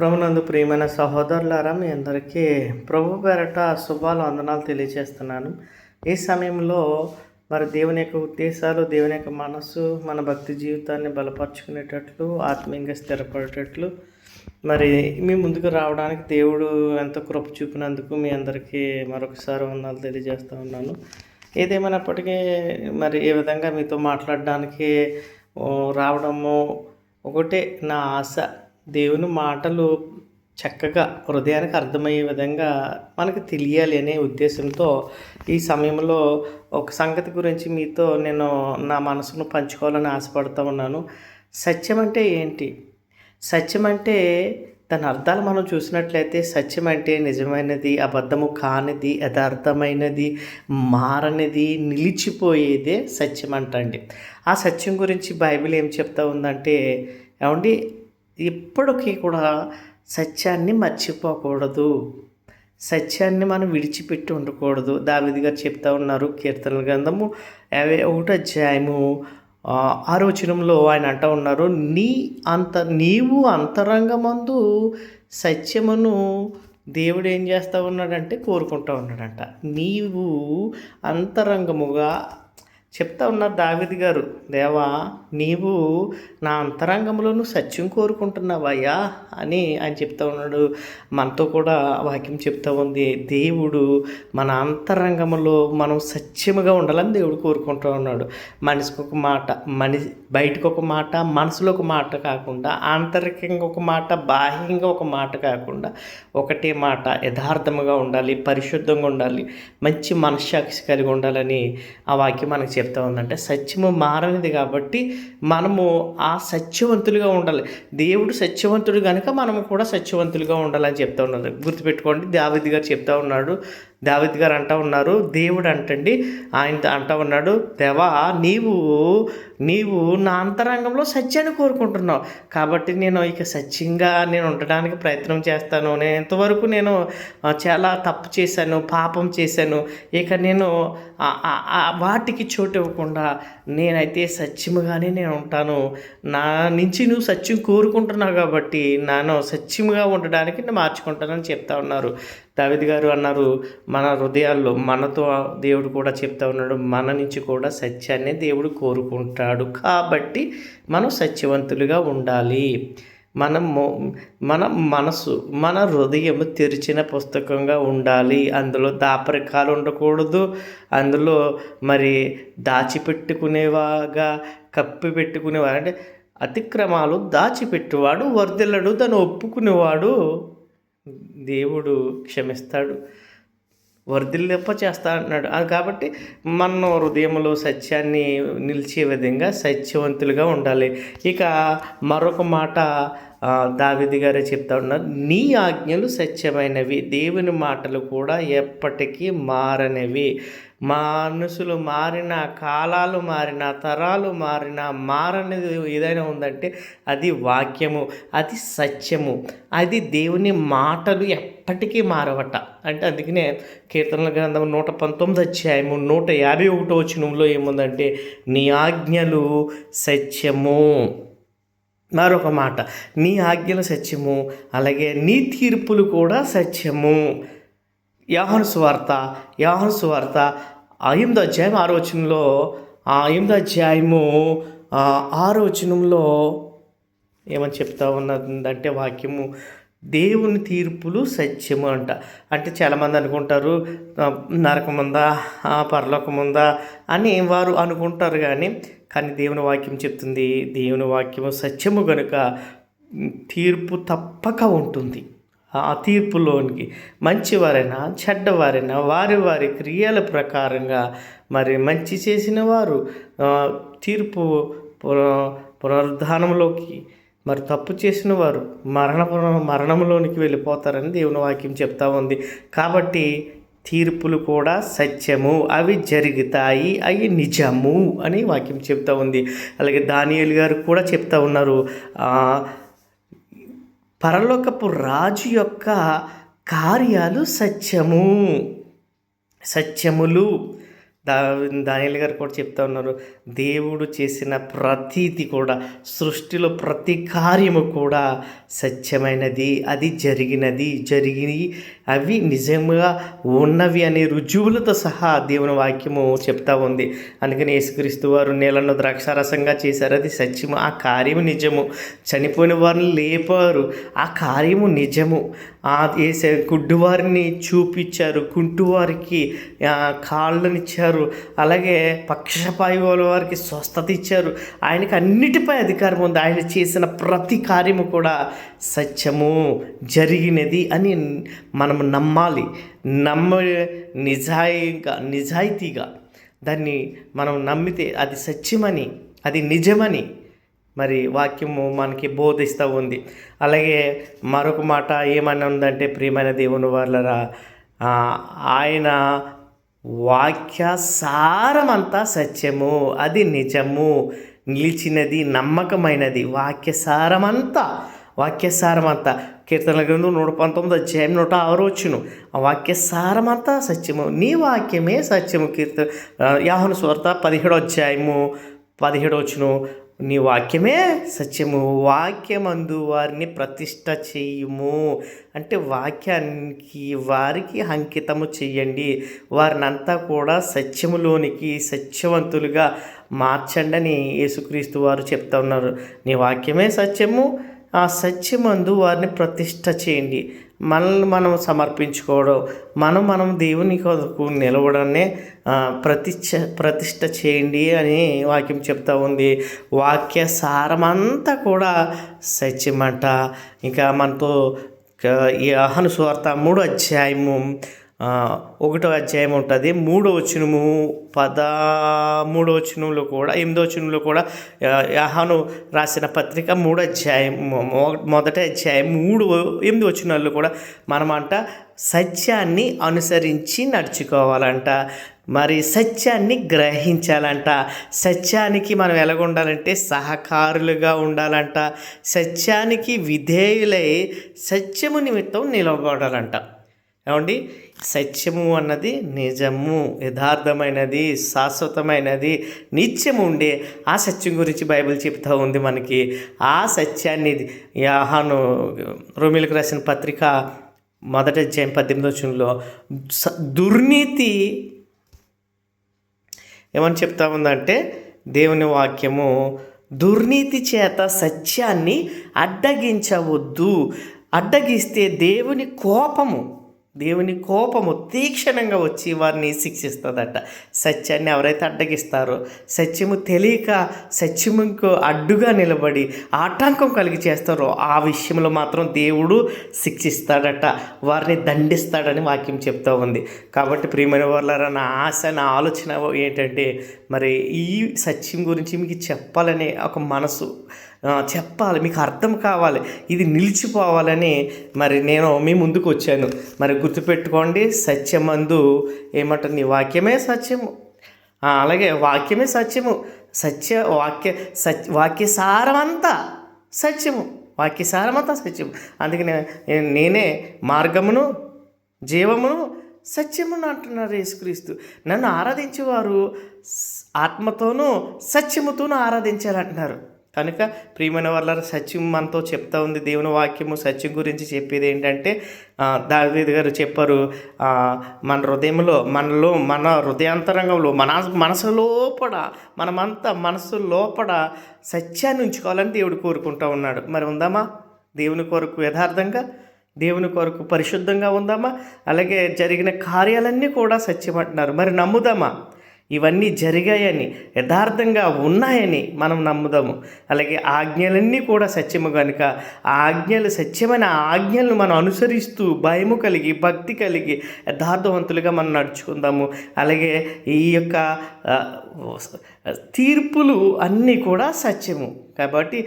ప్రభునందు ప్రియమైన సహోదరులారా మీ అందరికీ ప్రభు పేరట శుభాలు వందనాలు తెలియజేస్తున్నాను ఈ సమయంలో మరి దేవుని యొక్క ఉద్దేశాలు దేవుని యొక్క మనస్సు మన భక్తి జీవితాన్ని బలపరుచుకునేటట్లు ఆత్మీయంగా స్థిరపడేటట్లు మరి మీ ముందుకు రావడానికి దేవుడు ఎంత కృప చూపినందుకు మీ అందరికీ మరొకసారి వందనాలు తెలియజేస్తూ ఉన్నాను. ఏదేమైనప్పటికీ మరి ఏ విధంగా మీతో మాట్లాడడానికి రావడము ఒకటే నా ఆశ. దేవుని మాటలు చక్కగా హృదయానికి అర్థమయ్యే విధంగా మనకు తెలియాలి అనే ఉద్దేశంతో ఈ సమయంలో ఒక సంగతి గురించి మీతో నేను నా మనసును పంచుకోవాలని ఆశపడుతూ ఉన్నాను. సత్యం అంటే ఏంటి? సత్యం అంటే దాని అర్థాలు మనం చూసినట్లయితే సత్యం అంటే నిజమైనది అబద్ధము కానిది యథార్థమైనది మారనిది నిలిచిపోయేదే సత్యం అంటండి. ఆ సత్యం గురించి బైబిల్ ఏం చెప్తా ఉందంటే ఏమండి? ఎప్పటికీ కూడా సత్యాన్ని మర్చిపోకూడదు. సత్యాన్ని మనం విడిచిపెట్టి ఉండకూడదు. దావిది గారు చెప్తా ఉన్నారు కీర్తన గ్రంథము యాభై ఒకటి అధ్యాయము ఆరోచనంలో ఆయన అంటూ ఉన్నారు నీ అంత నీవు అంతరంగమందు సత్యమును దేవుడు ఏం చేస్తూ ఉన్నాడంటే కోరుకుంటూ ఉన్నాడంట. నీవు అంతరంగముగా చెప్తా ఉన్నారు దావిది గారు. దేవా నీవు నా అంతరంగంలో నువ్వు సత్యం కోరుకుంటున్నావయ్యా అని ఆయన చెప్తా ఉన్నాడు. మనతో కూడా వాక్యం చెప్తా ఉంది. దేవుడు మన అంతరంగంలో మనం సత్యముగా ఉండాలని దేవుడు కోరుకుంటూ ఉన్నాడు. మనిషికి ఒక మాట మనిషి బయటకు ఒక మాట మనసులో ఒక మాట కాకుండా ఆంతరికంగా ఒక మాట బాహ్యంగా ఒక మాట కాకుండా ఒకటే మాట యథార్థముగా ఉండాలి పరిశుద్ధంగా ఉండాలి మంచి మనశ్శాక్షి కలిగి ఉండాలని ఆ వాక్యం మనకు చెప్తా ఉందంటే సత్యము మారనిది కాబట్టి మనము ఆ సత్యవంతులుగా ఉండాలి. దేవుడు సత్యవంతుడు కనుక మనము కూడా సత్యవంతులుగా ఉండాలని చెప్తా ఉన్నది. గుర్తుపెట్టుకోండి దావిది గారు చెప్తా ఉన్నాడు దావిద్ గారు అంటా ఉన్నారు దేవుడు అంటండి ఆయన అంటా ఉన్నాడు దేవా నీవు నీవు నా అంతరంగంలో సత్యాన్ని కోరుకుంటున్నావు. కాబట్టి నేను ఇక సత్యంగా నేను ఉండడానికి ప్రయత్నం చేస్తాను. నేను ఇంతవరకు నేను చాలా తప్పు చేశాను పాపం చేశాను. ఇక నేను వాటికి చోటు ఇవ్వకుండా నేనైతే సత్యముగానే నేను ఉంటాను. నా నుంచి నువ్వు సత్యం కోరుకుంటున్నావు కాబట్టి నన్ను సత్యముగా ఉండడానికి నేను మార్చుకుంటానని చెప్తా ఉన్నారు. దావిద్ గారు అన్నారు మన హృదయాల్లో మనతో దేవుడు కూడా చెప్తా ఉన్నాడు మన నుంచి కూడా సత్యాన్ని దేవుడు కోరుకుంటాడు. కాబట్టి మనం సత్యవంతులుగా ఉండాలి. మన మన మనసు మన హృదయం తెరిచిన పుస్తకంగా ఉండాలి. అందులో దాపరికాలు ఉండకూడదు. అందులో మరి దాచిపెట్టుకునేవాగా కప్పి పెట్టుకునేవారు అంటే అతిక్రమాలు దాచిపెట్టువాడు వర్దిల్లడు దాన్ని ఒప్పుకునేవాడు దేవుడు క్షమిస్తాడు. వర్ధిల్లింప చేస్తా అంటున్నాడు. అది కాబట్టి మన హృదయంలో సత్యాన్ని నిలిచే విధంగా సత్యవంతులుగా ఉండాలి. ఇక మరొక మాట దావిది గారే చెప్తా ఉన్నారు. నీ ఆజ్ఞలు సత్యమైనవి దేవుని మాటలు కూడా ఎప్పటికీ మారనివి. మనుషులు మారిన కాలాలు మారిన తరాలు మారిన మారనిది ఏదైనా ఉందంటే అది వాక్యము అది సత్యము అది దేవుని మాటలు ఎప్పటికీ మారవట. అంటే అందుకనే కీర్తనల గ్రంథం నూట పంతొమ్మిది అధ్యాయము నూట యాభై ఒకటో వచనంలో ఏముందంటే నీ ఆజ్ఞలు సత్యము. మరొక మాట నీ ఆజ్ఞలు సత్యము అలాగే నీ తీర్పులు కూడా సత్యము. యాహను సువార్త యాహను సువార్త ఎనిమిదో అధ్యాయం ఆరో వచనంలో ఆ ఎనిమిదో అధ్యాయము ఆరో వచనంలో ఏమని చెప్తా ఉన్నదంటే వాక్యము దేవుని తీర్పులు సత్యము అంట. అంటే చాలామంది అనుకుంటారు నరకముందా నరకం ఉందా పరలోకం ఉందా అని వారు అనుకుంటారు కానీ కానీ దేవుని వాక్యం చెప్తుంది దేవుని వాక్యము సత్యము కనుక తీర్పు తప్పక ఉంటుంది. ఆ తీర్పులోనికి మంచివారైనా చెడ్డవారైనా వారి వారి క్రియల ప్రకారంగా మరి మంచి చేసిన వారు తీర్పు పున- పునరుద్ధానంలోకి మరి తప్పు చేసిన వారు మరణ మరణంలోనికి వెళ్ళిపోతారని దేవుని వాక్యం చెప్తా ఉంది. కాబట్టి తీర్పులు కూడా సత్యము అవి జరుగుతాయి అవి నిజము అని వాక్యం చెప్తా ఉంది. అలాగే దానియలు గారు కూడా చెప్తా ఉన్నారు. పరలోకపు రాజు యొక్క కార్యాలు సత్యము. సత్యములు. దా దానియల్ గారు కూడా చెప్తా ఉన్నారు. దేవుడు చేసిన ప్రతీది కూడా సృష్టిలో ప్రతి కార్యము కూడా సత్యమైనది అది జరిగినది జరిగి అవి నిజంగా ఉన్నవి అనే రుజువులతో సహా దేవుని వాక్యము చెప్తా ఉంది. అందుకని యేసుక్రీస్తు వారు నేలను ద్రాక్షారసంగా చేశారు. అది సత్యము ఆ కార్యము నిజము. చనిపోయిన వారిని లేపారు. ఆ కార్యము నిజము. వేసే గుడ్డివారిని చూపించారు కుంటువారికి కాళ్ళనిచ్చారు అలాగే పక్షపాయి వారికి స్వస్థత ఇచ్చారు. ఆయనకి అన్నిటిపై అధికారం ఉంది. ఆయన చేసిన ప్రతి కార్యము కూడా సత్యము జరిగినది అని మనం నమ్మాలి. నమ్మ నిజాయిగా నిజాయితీగా. దాన్ని మనం నమ్మితే అది సత్యమని అది నిజమని మరి వాక్యము మనకి బోధిస్తూ ఉంది. అలాగే మరొక మాట ఏమని ఉందంటే ప్రియమైన దేవుని వాళ్ళరా ఆయన వాక్య సారమంతా సత్యము అది నిజము నిలిచినది నమ్మకమైనది వాక్య సారమంతా వాక్య సారమంతా కీర్తనల గ్రంథం నూట పంతొమ్మిది అధ్యాయం నూట ఆరు వచ్చును. ఆ వాక్య సారమంతా సత్యము నీ వాక్యమే సత్యము. కీర్తన యాహను స్వార్త పదిహేడో అధ్యాయము పదిహేడు వచ్చును. నీ వాక్యమే సత్యము వాక్యమందు వారిని ప్రతిష్ట చేయుము. అంటే వాక్యానికి వారికి అంకితము చేయండి వారినంతా కూడా సత్యములోనికి సత్యవంతులుగా మార్చండి అని యేసుక్రీస్తు వారు చెప్తా ఉన్నారు. నీ వాక్యమే సత్యము ఆ సత్యమందు వారిని ప్రతిష్ట చేయండి. మనల్ని మనం సమర్పించుకోవడం మనం మనం దేవుని కొరకు నిలవడాన్ని ప్రతిష్ట ప్రతిష్ట చేయండి అని వాక్యం చెప్తా ఉంది. వాక్య సారమంతా కూడా సత్యమంట. ఇంకా మనతో ఈ అహను సువార్త మూడు అధ్యాయము ఒకటో అధ్యాయం ఉంటుంది. మూడో వచనము పదమూడో వచనంలో కూడా ఎనిమిదో వచనంలో కూడా యాహాను రాసిన పత్రిక మూడో అధ్యాయం మొదటి అధ్యాయం మూడు ఎనిమిది వచనాల్లో కూడా మనమంట సత్యాన్ని అనుసరించి నడుచుకోవాలంట. మరి సత్యాన్ని గ్రహించాలంట. సత్యానికి మనం ఎలాగుండాలంటే సహకారులుగా ఉండాలంట. సత్యానికి విధేయులై సత్యము నిమిత్తం నిలబడాలంట. ఏమండి? సత్యము అన్నది నిజము యథార్థమైనది శాశ్వతమైనది నిత్యము ఉండే ఆ సత్యం గురించి బైబిల్ చెప్తూ ఉంది మనకి. ఆ సత్యాన్ని యాహాను రోమిలకు రాసిన పత్రిక మొదటి అధ్యాయం పద్దెనిమిదో వచ్చంలో దుర్నీతి ఏమని చెప్తా ఉందంటే దేవుని వాక్యము దుర్నీతి చేత సత్యాన్ని అడ్డగించవద్దు. అడ్డగిస్తే దేవుని కోపము దేవుని కోపము తీక్షణంగా వచ్చి వారిని శిక్షిస్తుందట. సత్యాన్ని ఎవరైతే అడ్డగిస్తారో సత్యము తెలియక సత్యముకు అడ్డుగా నిలబడి ఆటంకం కలిగి చేస్తారో ఆ విషయంలో మాత్రం దేవుడు శిక్షిస్తాడట. వారిని దండిస్తాడని వాక్యం చెప్తూ ఉంది. కాబట్టి ప్రియమైన వాళ్ళ నా ఆశ నా ఆలోచన ఏంటంటే మరి ఈ సత్యం గురించి మీకు చెప్పాలనే ఒక మనసు చెప్పాలి మీకు అర్థం కావాలి. ఇది నిలిచిపోవాలని మరి నేను మీ ముందుకు వచ్చాను. మరి గుర్తుపెట్టుకోండి సత్యమందు ఏమంటుంది? నీ వాక్యమే సత్యము. అలాగే వాక్యమే సత్యము. సత్య వాక్య సత్య వాక్య సారమంతా సత్యము. వాక్య సారమంతా సత్యము అందుకనే నేనే మార్గమును జీవమును సత్యమును అంటున్నారు యేసుక్రీస్తు. నన్ను ఆరాధించేవారు ఆత్మతోనూ సత్యముతోనూ ఆరాధించాలంటున్నారు కనుక ప్రియమైన వాళ్ళ సత్యం మనతో చెప్తా ఉంది. దేవుని వాక్యము సత్యం గురించి చెప్పేది ఏంటంటే దావేది గారు చెప్పారు మన హృదయంలో మనలో మన హృదయాంతరంగంలో మన మనసు లోపల మనమంతా మనసు లోపల సత్యాన్ని ఉంచుకోవాలని దేవుడు కోరుకుంటా ఉన్నాడు. మరి ఉందామా? దేవుని కొరకు యథార్థంగా దేవుని కొరకు పరిశుద్ధంగా ఉందామా? అలాగే జరిగిన కార్యాలన్నీ కూడా సత్యం అంటున్నారు. మరి నమ్ముదామా? ఇవన్నీ జరిగాయని యథార్థంగా ఉన్నాయని మనం నమ్ముదాము. అలాగే ఆజ్ఞలన్నీ కూడా సత్యము కనుక ఆ ఆజ్ఞలు సత్యమైన ఆజ్ఞలను మనం అనుసరిస్తూ భయము కలిగి భక్తి కలిగి యథార్థవంతులుగా మనం నడుచుకుందాము. అలాగే ఈ యొక్క తీర్పులు అన్నీ కూడా సత్యము. కాబట్టి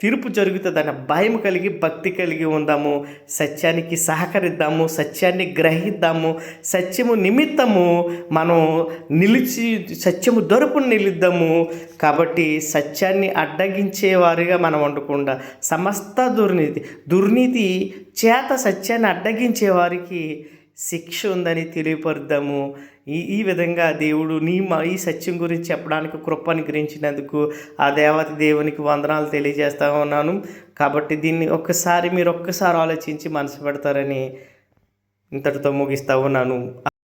తీర్పు జరుగుతుందన్న భయం కలిగి భక్తి కలిగి ఉందాము. సత్యానికి సహకరిద్దాము సత్యాన్ని గ్రహిద్దాము. సత్యము నిమిత్తము మనం నిలిచి సత్యము దొరుపు నిలుద్దాము. కాబట్టి సత్యాన్ని అడ్డగించేవారుగా మనం వండకుండా సమస్త దుర్నీతి దుర్నీతి చేత సత్యాన్ని అడ్డగించే వారికి శిక్ష ఉందని తెలియపరుద్దాము. ఈ ఈ విధంగా దేవుడు నీ మా ఈ సత్యం గురించి చెప్పడానికి కృప అనుగ్రహించినందుకు ఆ దేవత దేవునికి వందనాలు తెలియజేస్తా ఉన్నాను. కాబట్టి దీన్ని ఒక్కసారి మీరు ఒక్కసారి ఆలోచించి మనసు పెడతారని ఇంతటితో ముగిస్తూ ఉన్నాను.